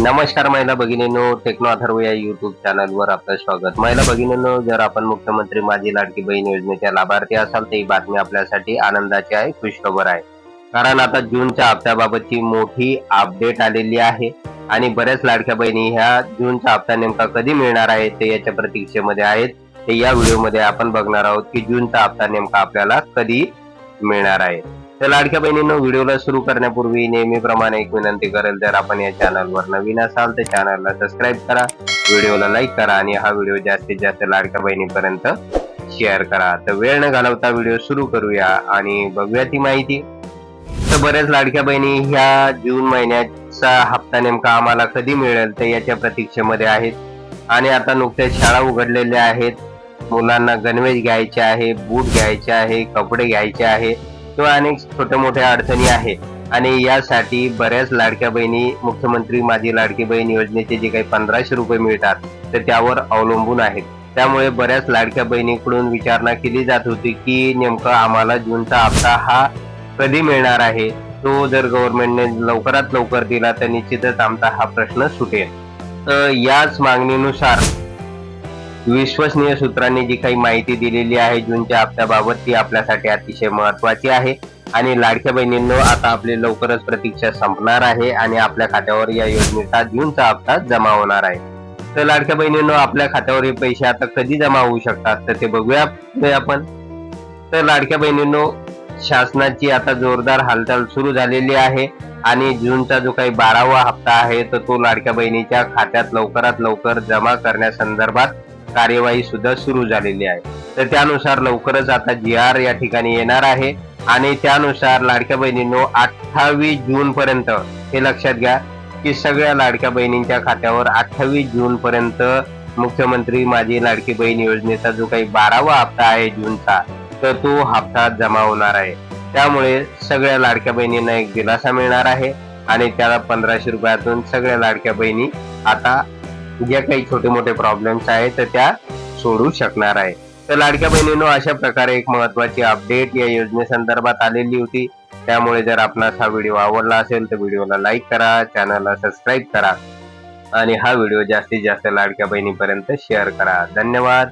नमस्कार महिला भगिनींनो टेक्नो अथर्व या युट्यूब चॅनलवर आपलं स्वागत. महिला भगिनींनो जर आपण मुख्यमंत्री माझी लाडकी बहीण योजनेच्या लाभार्थी असाल तर ही बातमी आपल्यासाठी आनंदाची आहे खुशखबर आहे. कारण आता जूनच्या हप्त्याबाबतची मोठी अपडेट आलेली आहे आणि बऱ्याच लाडक्या बहिणी ह्या जूनचा हप्ता नेमका कधी मिळणार आहे ते याच्या प्रतीक्षेमध्ये आहेत. ते या व्हिडिओमध्ये आपण बघणार आहोत की जूनचा हप्ता नेमका आपल्याला कधी मिळणार आहे. तर लाडक्या बहिणींना व्हिडिओला सुरू करण्यापूर्वी नेहमीप्रमाणे एक विनंती करेल जर आपण या चॅनलवर नवीन असाल तर चॅनलला सबस्क्राईब करा व्हिडिओला लाईक करा आणि हा व्हिडिओ जास्तीत जास्त लाडक्या बहिणीपर्यंत शेअर करा. तर वेळ न घालवता व्हिडिओ सुरू करूया आणि बघूया ती माहिती. तर बऱ्याच लाडक्या बहिणी ह्या जून महिन्याचा हप्ता नेमका आम्हाला कधी मिळेल तर याच्या प्रतीक्षेमध्ये आहेत. आणि आता नुकत्याच शाळा उघडलेल्या आहेत. मुलांना गणवेश घ्यायचे आहे बूट घ्यायचे आहे कपडे घ्यायचे आहे. किंवा अनेक छोट्या मोठ्या अडचणी आहे. आणि यासाठी बऱ्याच लाडक्या बहिणी मुख्यमंत्री माझी लाडकी बहीण योजनेचे जे काही पंधराशे रुपये मिळतात तर त्यावर अवलंबून आहेत. त्यामुळे बऱ्याच लाडक्या बहिणीकडून विचारणा केली जात होती की नेमकं आम्हाला जूनचा हप्ता हा कधी मिळणार आहे? तो जर गव्हर्नमेंटने लवकरात लवकर दिला तर निश्चितच आमचा हा प्रश्न सुटेल. याच मागणीनुसार विश्वसनीय सूत्रांनी जी काही माहिती दिलेली आहे जूनच्या हप्त्याबाबत ती आपल्यासाठी अतिशय महत्वाची आहे. आणि लाडक्या बहिणींनो आता आपली लवकरच प्रतीक्षा संपणार आहे आणि आपल्या खात्यावर या योजनेचा जूनचा हप्ता जमा होणार आहे. तर लाडक्या बहिणींनो आपल्या खात्यावर हे पैसे आता कधी जमा होऊ शकतात तर ते बघूया. आपण. तर लाडक्या बहिणींनो शासनाची आता जोरदार हालचाल सुरू झालेली आहे आणि जूनचा जो काही बारावा हप्ता आहे तर तो लाडक्या बहिणीच्या खात्यात लवकरात लवकर जमा करण्यासंदर्भात कार्यवाही सुद्धा सुरू झालेली आहे. तर त्यानुसार लवकरच आता जी आर या ठिकाणी येणार आहे. आणि त्यानुसार लाडक्या बहिणींनो अठ्ठावीस जून पर्यंत हे लक्षात घ्या की सगळ्या लाडक्या बहिणींच्या खात्यावर अठ्ठावीस जून पर्यंत मुख्यमंत्री माझी लाडकी बहीण योजनेचा जो काही बारावा हप्ता आहे जूनचा तर तो हप्ता जमा होणार आहे. त्यामुळे सगळ्या लाडक्या बहिणींना एक दिलासा मिळणार आहे. आणि त्याला पंधराशे रुपयातून सगळ्या लाडक्या बहिणी आता ज्या काही छोटे मोठे प्रॉब्लेम्स आहेत तर त्या सोडू शकणार आहे. तर लाडक्या बहिणीनो अशा प्रकारे एक महत्वाची अपडेट या योजनेसंदर्भात आलेली होती. त्यामुळे जर आपणास हा व्हिडिओ आवडला असेल तर व्हिडिओला लाईक करा चॅनलला सबस्क्राईब करा. आणि हा व्हिडिओ जास्तीत जास्त लाडक्या बहिणीपर्यंत शेअर करा. धन्यवाद.